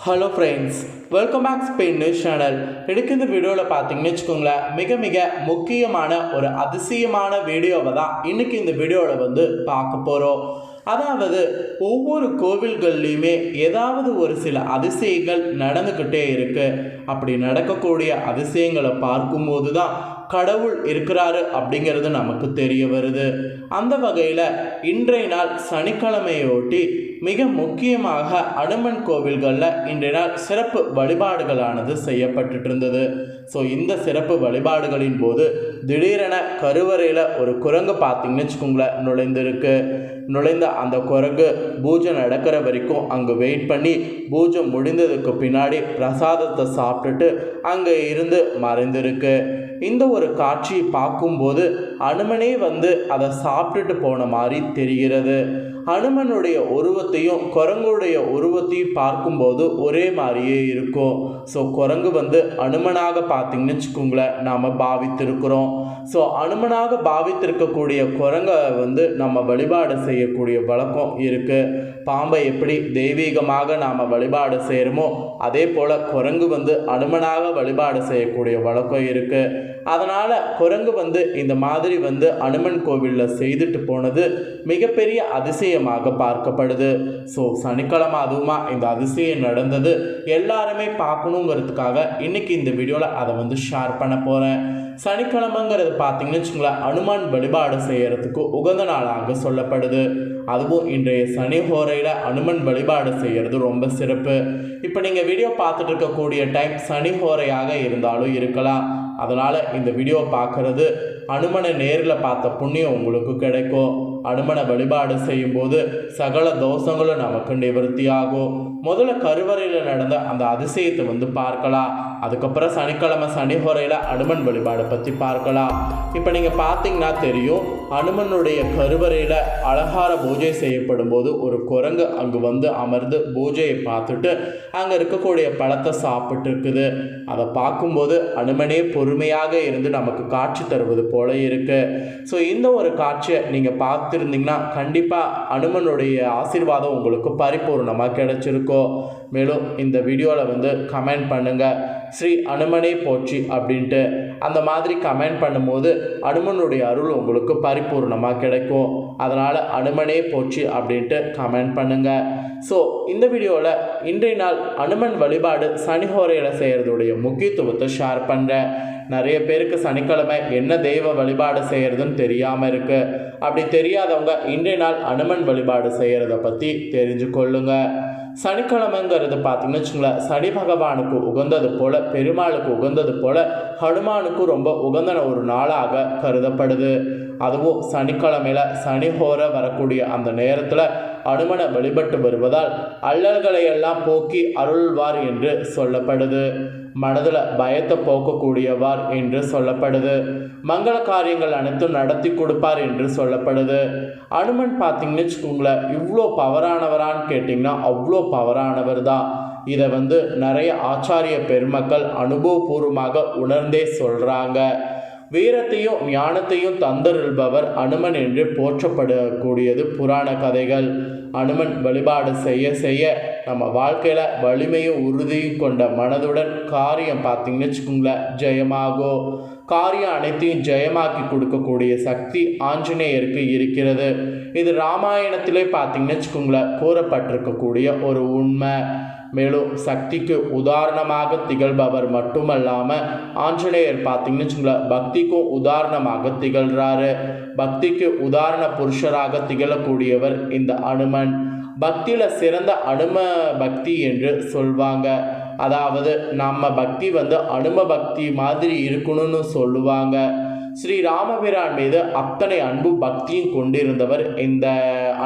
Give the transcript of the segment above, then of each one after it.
Hello friends welcome back Spain news channel எனக்கு இந்த வீடியோவில் பார்த்தீங்கன்னு வச்சுக்கோங்களேன் மிக மிக முக்கியமான ஒரு அதிசயமான வீடியோவை தான் இன்னைக்கு இந்த வீடியோவில் வந்து பார்க்க போகிறோம் அதாவது ஒவ்வொரு கோவில்கள்லையுமே ஏதாவது ஒரு சில அதிசயங்கள் நடந்துக்கிட்டே இருக்குது அப்படி நடக்கக்கூடிய அதிசயங்களை பார்க்கும்போது தான் கடவுள் இருக்கிறாரு அப்படிங்கிறது நமக்கு தெரிய வருது. அந்த வகையில் இன்றைய நாள் சனிக்கிழமையொட்டி மிக முக்கியமாக அனுமன் கோவில்களில் இன்றைய நாள் சிறப்பு வழிபாடுகளானது செய்யப்பட்டுட்டு இருந்தது ஸோ இந்த சிறப்பு வழிபாடுகளின் போது திடீரென கருவறையில் ஒரு குரங்கு பார்த்தீங்கன்னு வச்சுக்கோங்களேன் நுழைந்திருக்கு. நுழைந்த அந்த குரங்கு பூஜை நடக்கிற வரைக்கும் அங்கே வெயிட் பண்ணி பூஜை முடிந்ததுக்கு பின்னாடி பிரசாதத்தை சாப்பிட்டுட்டு அங்கே இருந்து மறைந்திருக்கு. இந்த ஒரு காட்சியை பார்க்கும்போது அனுமனே வந்து அதை சாப்பிட்டுட்டு போன மாதிரி தெரிகிறது. அனுமனுடைய உருவத்தையும் குரங்குடைய உருவத்தையும் பார்க்கும்போது ஒரே மாதிரியே இருக்கும். ஸோ குரங்கு வந்து அனுமனாக பார்த்தீங்கன்னு வச்சுக்கோங்களேன் நாம் பாவித்திருக்கிறோம். ஸோ அனுமனாக பாவித்திருக்கக்கூடிய குரங்கை வந்து நம்ம வழிபாடு செய்யக்கூடிய வழக்கம் இருக்குது பாம்பை எப்படி தெய்வீகமாக நாம் வழிபாடு செய்கிறோமோ அதே போல் குரங்கு வந்து அனுமனாக வழிபாடு செய்யக்கூடிய வழக்கம் இருக்குது அதனால் குரங்கு வந்து இந்த மாதிரி வந்து அனுமன் கோவிலில் செய்துட்டு போனது மிகப்பெரிய அதிசயமாக பார்க்கப்படுது. ஸோ சனிக்கிழமை அதுவுமா இந்த அதிசயம் நடந்தது. எல்லாருமே பார்க்கணுங்கிறதுக்காக இன்னைக்கு இந்த வீடியோவில் அதை வந்து ஷேர் பண்ண போகிறேன் சனிக்கிழமைங்கிறது பார்த்தீங்கன்னு வச்சுங்களேன் அனுமான் வழிபாடு செய்கிறதுக்கு உகந்த நாளாக சொல்லப்படுது. அதுவும் இன்றைய சனி ஹோரையில் அனுமன் வழிபாடு செய்கிறது ரொம்ப சிறப்பு. இப்போ நீங்கள் வீடியோ பார்த்துட்டு இருக்கக்கூடிய டைம் சனி ஹோரையாக இருந்தாலும் இருக்கலாம். அதனால் இந்த வீடியோ பார்க்குறது அனுமனை நேரில் பார்த்த புண்ணியம் உங்களுக்கு கிடைக்கும். அனுமனை வழிபாடு செய்யும்போது சகல தோஷங்களும் நமக்கு நிவர்த்தி ஆகும் முதல்ல கருவறையில் நடந்த அந்த அதிசயத்தை வந்து பார்க்கலாம். அதுக்கப்புறம் சனிக்கிழமை சனி ஹோரையில் அனுமன் வழிபாடு பற்றி பார்க்கலாம். இப்போ நீங்கள் பார்த்தீங்கன்னா தெரியும் அனுமனுடைய கருவறையில் அலங்கார பூஜை செய்யப்படும் போது ஒரு குரங்கு அங்கு வந்து அமர்ந்து பூஜையை பார்த்துட்டு அங்கே இருக்கக்கூடிய பழத்தை சாப்பிட்டு இருக்குது. அதை பார்க்கும்போது அனுமனே பொறுமையாக இருந்து நமக்கு காட்சி தருவது போல இருக்குது ஸோ இந்த ஒரு காட்சியை நீங்கள் பார்த்துருந்தீங்கன்னா கண்டிப்பாக அனுமனுடைய ஆசீர்வாதம் உங்களுக்கு பரிபூர்ணமாக கிடைச்சிருக்கும். மேலும் இந்த வீடியோவில் வந்து கமெண்ட் பண்ணுங்கள் ஸ்ரீ அனுமனே போற்றி அப்படின்ட்டு. அந்த மாதிரி கமெண்ட் பண்ணும்போது அனுமனுடைய அருள் உங்களுக்கு பரிபூர்ணமாக கிடைக்கும். அதனால் அனுமனே போச்சு அப்படின்ட்டு கமெண்ட் பண்ணுங்கள் ஸோ இந்த வீடியோவில் இன்றைய நாள் அனுமன் வழிபாடு சனிஹோரையில் செய்கிறதுடைய முக்கியத்துவத்தை ஷேர் பண்ணுறேன் நிறைய பேருக்கு சனிக்கிழமை என்ன தெய்வ வழிபாடு செய்கிறதுன்னு தெரியாமல் இருக்குது அப்படி தெரியாதவங்க இன்றைய நாள் அனுமன் வழிபாடு செய்கிறத பற்றி தெரிஞ்சு கொள்ளுங்கள் சனிக்கிழமைங்கிறது பார்த்தீங்கன்னு வச்சுங்களேன் சனி பகவானுக்கு உகந்தது போல் பெருமாளுக்கு உகந்தது போல் ஹனுமானுக்கும் ரொம்ப உகந்தன ஒரு நாளாக கருதப்படுது. அதுவும் சனிக்கிழமையில் சனி ஹோர வரக்கூடிய அந்த நேரத்தில் அனுமனை வழிபட்டு வருவதால் அல்லல்களை எல்லாம் போக்கி அருள்வார் என்று சொல்லப்படுது. மனதில் பயத்தை போக்கக்கூடியவார் என்று சொல்லப்படுது. மங்கள காரியங்கள் அனைத்தும் நடத்தி கொடுப்பார் என்று சொல்லப்படுது. அனுமன் பார்த்தீங்கன்னு வச்சுக்கோங்களேன் இவ்வளோ பவரானவரான்னு கேட்டிங்கன்னா அவ்வளோ பவரானவர் தான் இதை வந்து நிறைய ஆச்சாரிய பெருமக்கள் அனுபவபூர்வமாக உணர்ந்தே சொல்கிறாங்க வீரத்தையும் ஞானத்தையும் தந்தருள்பவர் அனுமன் என்று போற்றப்படக்கூடியது புராண கதைகள். அனுமன் வழிபாடு செய்ய செய்ய நம்ம வாழ்க்கையில் வலிமையும் உறுதியும் கொண்ட மனதுடன் காரியம் பார்த்தீங்கன்னு வச்சுக்கோங்களேன் ஜெயமாகும் காரியம் அனைத்தையும் ஜெயமாக்கி கொடுக்கக்கூடிய சக்தி ஆஞ்சநேயருக்கு இருக்கிறது. இது ராமாயணத்திலே பார்த்தீங்கன்னு வச்சுக்கோங்களேன் கூறப்பட்டிருக்கக்கூடிய ஒரு உண்மை. மேலும் சக்திக்கு உதாரணமாக திகழ்பவர் மட்டுமல்லாமல் ஆஞ்சநேயர் பார்த்தீங்கன்னு வச்சுங்களேன் பக்திக்கும் உதாரணமாக திகழ்கிறாரு பக்திக்கு உதாரண புருஷராக திகழக்கூடியவர் இந்த அனுமன். பக்தியில் சிறந்த அனும பக்தி என்று சொல்வாங்க. அதாவது நம்ம பக்தி வந்து அனும பக்தி மாதிரி இருக்கணும்னு சொல்லுவாங்க. ஸ்ரீ ராமபிரான் மீது அத்தனை அன்பு பக்தியும் கொண்டிருந்தவர் இந்த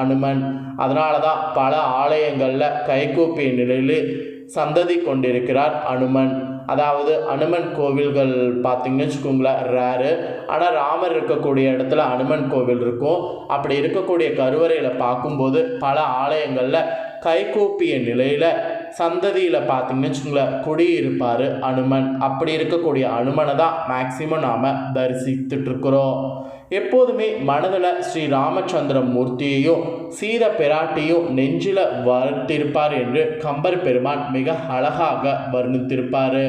அனுமன். அதனால தான் பல ஆலயங்களில் கைகூப்பிய நிலையில் சந்ததி கொண்டிருக்கிறார் அனுமன். அதாவது அனுமன் கோவில்கள் பார்த்தீங்கன்னு வச்சுக்கோங்களேன் ரேரு ஆனால் ராமர் இருக்கக்கூடிய இடத்துல அனுமன் கோவில் இருக்கும். அப்படி இருக்கக்கூடிய கருவறையில் பார்க்கும்போது பல ஆலயங்களில் கைகூப்பிய நிலையில் சந்ததியில் பார்த்தீங்கன்னு வச்சுக்கோங்களேன் குடியிருப்பார் அனுமன். அப்படி இருக்கக்கூடிய அனுமனை தான் மேக்சிமம் நாம் தரிசித்துட்ருக்குறோம் எப்போதுமே மனதில் ஸ்ரீ ராமச்சந்திர மூர்த்தியையும் சீத பிராட்டியும் நெஞ்சில் வளர்த்திருப்பார் என்று கம்பர் பெருமான் மிக அழகாக வர்ணித்திருப்பார்.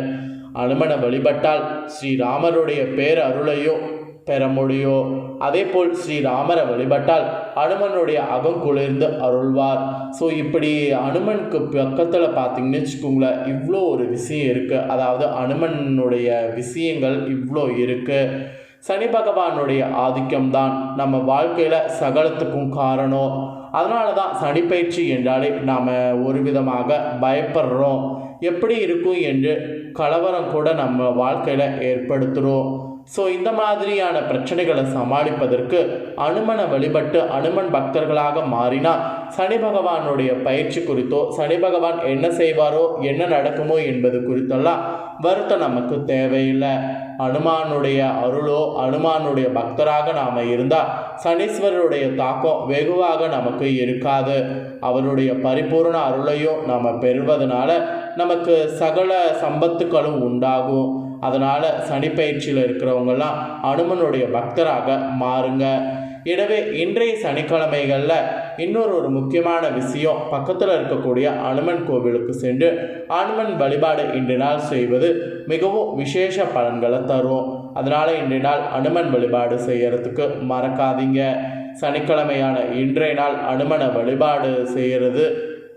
அனுமனை வழிபட்டால் ஸ்ரீராமருடைய பேரருளையும் பெற முடியும் அதே போல் ஸ்ரீராமரை வழிபட்டால் அனுமனுடைய அகம் குளிர்ந்து அருள்வார். ஸோ இப்படி அனுமனுக்கு பக்கத்தில் பார்த்தீங்கன்னு வச்சுக்கோங்களேன் இவ்வளோ ஒரு விஷயம் இருக்குது அதாவது அனுமனுடைய விஷயங்கள் இவ்வளோ இருக்குது சனி பகவானுடைய ஆதிக்கம்தான் நம்ம வாழ்க்கையில் சகலத்துக்கும் காரணம். அதனால தான் சனிப்பயிற்சி என்றாலே நாம் ஒரு விதமாக பயப்படுறோம். எப்படி இருக்கும் என்று கலவரம் கூட நம்ம வாழ்க்கையில் ஏற்படுத்துகிறோம் ஸோ இந்த மாதிரியான பிரச்சனைகளை சமாளிப்பதற்கு அனுமனை வழிபட்டு அனுமன் பக்தர்களாக மாறினால் சனி பகவானுடைய பயிற்சி குறித்தோ சனி பகவான் என்ன செய்வாரோ என்ன நடக்குமோ என்பது குறித்தெல்லாம் வருத்தம் நமக்கு தேவையில்லை. அனுமானுடைய அருளோ அனுமானுடைய பக்தராக நாம் இருந்தால் சனீஸ்வரருடைய தாக்கம் வெகுவாக நமக்கு இருக்காது. அவருடைய பரிபூர்ண அருளையும் நாம் பெறுவதனால நமக்கு சகல சம்பத்துக்களும் உண்டாகும். அதனால் சனிப்பயிற்சியில் இருக்கிறவங்கெல்லாம் அனுமனுடைய பக்தராக மாறுங்க. எனவே இன்றைய சனிக்கிழமைகளில் இன்னொரு ஒரு முக்கியமான விஷயம் பக்கத்தில் இருக்கக்கூடிய அனுமன் கோவிலுக்கு சென்று அனுமன் வழிபாடு இன்று நாள் செய்வது மிகவும் விசேஷ பலன்களை தரும். அதனால் இன்றைய நாள் அனுமன் வழிபாடு செய்யறதுக்கு மறக்காதீங்க. சனிக்கிழமையான இன்றைய நாள் அனுமனை வழிபாடு செய்கிறது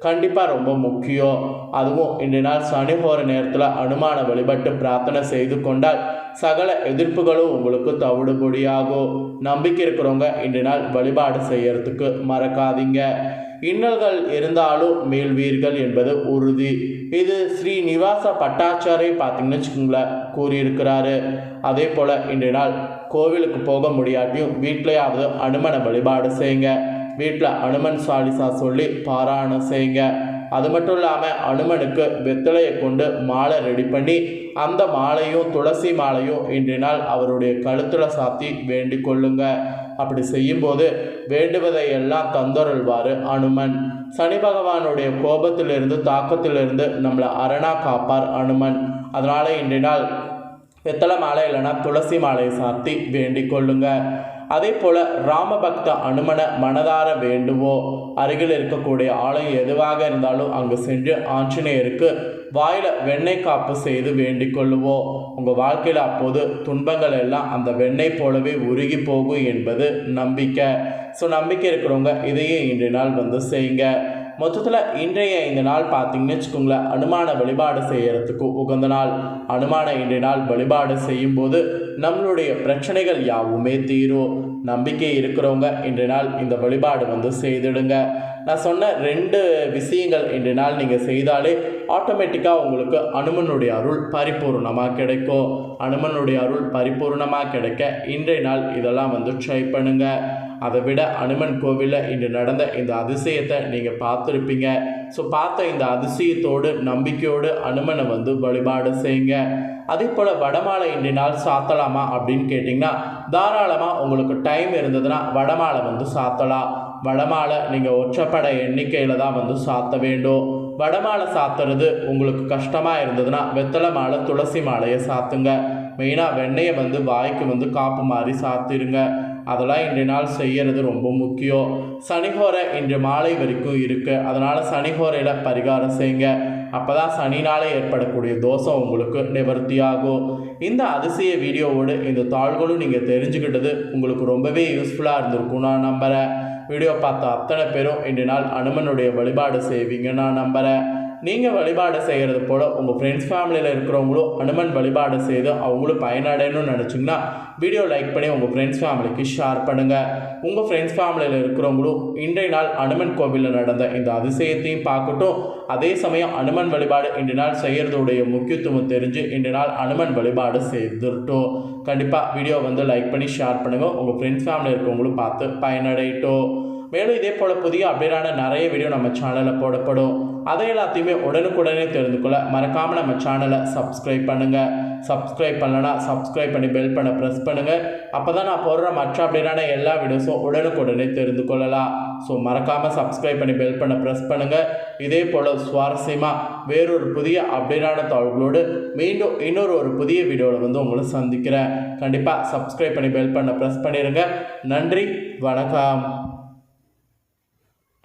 கண்டிப்பாக ரொம்ப முக்கியம். அதுவும் இன்று நாள் சனி போகிற நேரத்தில் அனுமான வழிபட்டு பிரார்த்தனை செய்து கொண்டால் சகல எதிர்ப்புகளும் உங்களுக்கு தவிடுபடியாகும். நம்பிக்கை இருக்கிறவங்க இன்று நாள் வழிபாடு செய்யறதுக்கு மறக்காதீங்க. இன்னல்கள் இருந்தாலும் மேல்வீர்கள் என்பது உறுதி. இது ஸ்ரீ நிவாச பட்டாச்சாரை பார்த்தீங்கன்னு வச்சுக்கோங்களேன் கூறியிருக்கிறாரு. அதே போல் இன்று நாள் கோவிலுக்கு போக முடியாட்டியும் வீட்டிலேயாவது அனுமனை வழிபாடு செய்யுங்க. வீட்டில் அனுமன் சாலிசா சொல்லி பாராயணம் செய்யுங்க. அது மட்டும் இல்லாமல் அனுமனுக்கு வெத்தலையை கொண்டு மாலை ரெடி பண்ணி அந்த மாலையும் துளசி மாலையும் இன்றைய நாள் அவருடைய கழுத்தில் சாத்தி வேண்டிக் கொள்ளுங்க. அப்படி செய்யும்போது வேண்டுவதை எல்லாம் தந்தொருள்வார் அனுமன். சனி பகவானுடைய கோபத்திலிருந்து தாக்கத்திலிருந்து நம்மளை அரணா காப்பார் அனுமன். அதனால் இன்றைய நாள் வெத்தலை மாலை இல்லைன்னா துளசி மாலையை சாத்தி வேண்டிக் கொள்ளுங்கள் அதே போல் ராமபக்த அனுமனை மனதார வேண்டுவோ? அருகில் இருக்கக்கூடிய ஆலயம் எதுவாக இருந்தாலும் அங்கு சென்று ஆஞ்சநேயருக்கு வாயில் வெண்ணெய் காப்பு செய்து வேண்டிக் கொள்ளுவோம் உங்கள் வாழ்க்கையில் அப்போது துன்பங்கள் எல்லாம் அந்த வெண்ணெய் போலவே உருகி போகும் என்பது நம்பிக்கை. ஸோ நம்பிக்கை இருக்கிறவங்க இதையும் இன்றைய நாள் வந்து செய்யுங்க. மொத்தத்தில் இன்றைய இந்த நாள் பார்த்தீங்கன்னு வச்சுக்கோங்களேன் அனுமான வழிபாடு செய்கிறதுக்கு உகந்த நாள். அனுமான இன்றைய நாள் வழிபாடு செய்யும்போது நம்மளுடைய பிரச்சனைகள் யாவுமே தீரும். நம்பிக்கை இருக்கிறவங்க இன்றைய நாள் இந்த வழிபாடு வந்து செய்திடுங்க. நான் சொன்ன ரெண்டு விஷயங்கள் இன்றைய நாள் நீங்கள் செய்தாலே ஆட்டோமேட்டிக்காக உங்களுக்கு அனுமனுடைய அருள் பரிபூர்ணமாக கிடைக்கும். அனுமனுடைய அருள் பரிபூர்ணமாக கிடைக்க இன்றைய நாள் இதெல்லாம் வந்து ட்ரை பண்ணுங்கள் அதை விட அனுமன் கோவிலில் இன்று நடந்த இந்த அதிசயத்தை நீங்கள் பார்த்துருப்பீங்க. ஸோ பார்த்த இந்த அதிசயத்தோடு நம்பிக்கையோடு அனுமனை வந்து வழிபாடு செய்யுங்க. அதே போல் வடமாலை இன்றைய நாள் சாத்தலாமா அப்படின்னு கேட்டிங்கன்னா தாராளமாக உங்களுக்கு டைம் இருந்ததுன்னா வடமாலை வந்து சாத்தலாம். வடமாலை நீங்கள் ஒற்றைப்பட எண்ணிக்கையில் தான் வந்து சாத்த வேண்டும். வடமாலை சாத்துறது உங்களுக்கு கஷ்டமாக இருந்ததுன்னா வெத்தலை மாலை துளசி மாலையை சாத்துங்க. மெயினாக வெண்ணெயை வந்து வாய்க்கு வந்து காப்பு மாதிரி சாத்திருங்க. அதெல்லாம் இன்றைய நாள் செய்கிறது ரொம்ப முக்கியம். சனிகோரை இன்று மாலை வரைக்கும் இருக்குது அதனால் சனிகோரையில் பரிகாரம் செய்யுங்க. அப்போ தான் சனினால் ஏற்படக்கூடிய தோஷம் உங்களுக்கு நிவர்த்தி ஆகும் இந்த அதிசய வீடியோவோடு இந்த தாள்களும் நீங்கள் தெரிஞ்சுக்கிட்டது உங்களுக்கு ரொம்பவே யூஸ்ஃபுல்லாக இருந்திருக்கும் நான் நம்புகிறேன் வீடியோ பார்த்த அத்தனை பேரும் இன்று நாள் அனுமனுடைய வழிபாடு செய்வீங்க நான் நம்புகிறேன் நீங்கள் வழிபாடு செய்கிறது போல் உங்கள் ஃப்ரெண்ட்ஸ் ஃபேமிலியில் இருக்கிறவங்களும் அனுமன் வழிபாடு செய்து அவங்களும் பயனடையணும்னு நினச்சிங்கன்னா வீடியோ லைக் பண்ணி உங்கள் ஃப்ரெண்ட்ஸ் ஃபேமிலிக்கு ஷேர் பண்ணுங்கள் உங்கள் ஃப்ரெண்ட்ஸ் ஃபேமிலியில் இருக்கிறவங்களும் இன்றைய நாள் அனுமன் கோவிலில் நடந்த இந்த அதிசயத்தையும் பார்க்கட்டும். அதே சமயம் அனுமன் வழிபாடு இன்று நாள் செய்கிறதுடைய முக்கியத்துவம் தெரிஞ்சு இன்று நாள் அனுமன் வழிபாடு செய்துட்டோம். கண்டிப்பாக வீடியோ வந்து லைக் பண்ணி ஷேர் பண்ணுங்கள் உங்கள் ஃப்ரெண்ட்ஸ் ஃபேமிலியில் இருக்கிறவங்களும் பார்த்து பயனடையட்டும். மேலும் இதே போல் புதிய அப்டேட்டான நிறைய வீடியோ நம்ம சேனலில் போடப்படும். அதை எல்லாத்தையுமே உடனுக்குடனே தெரிந்து கொள்ள மறக்காமல் நம்ம சேனலை சப்ஸ்கிரைப் பண்ணுங்கள் சப்ஸ்கிரைப் பண்ணலன்னா சப்ஸ்கிரைப் பண்ணி பெல் பண்ண ப்ரெஸ் பண்ணுங்கள் அப்போ தான் நான் போடுற மற்ற அப்டேட்டான எல்லா வீடியோஸும் உடனுக்குடனே தெரிந்து கொள்ளலாம். ஸோ மறக்காமல் சப்ஸ்கிரைப் பண்ணி பெல் பண்ண ப்ரெஸ் பண்ணுங்கள் இதே போல் சுவாரஸ்யமாக வேறொரு புதிய அப்டேட்டான தகவல்களோடு மீண்டும் இன்னொரு ஒரு புதிய வீடியோவில் வந்து உங்களை சந்திக்கிறேன். கண்டிப்பாக சப்ஸ்கிரைப் பண்ணி பெல் பண்ண ப்ரெஸ் பண்ணிடுங்க நன்றி வணக்கம்.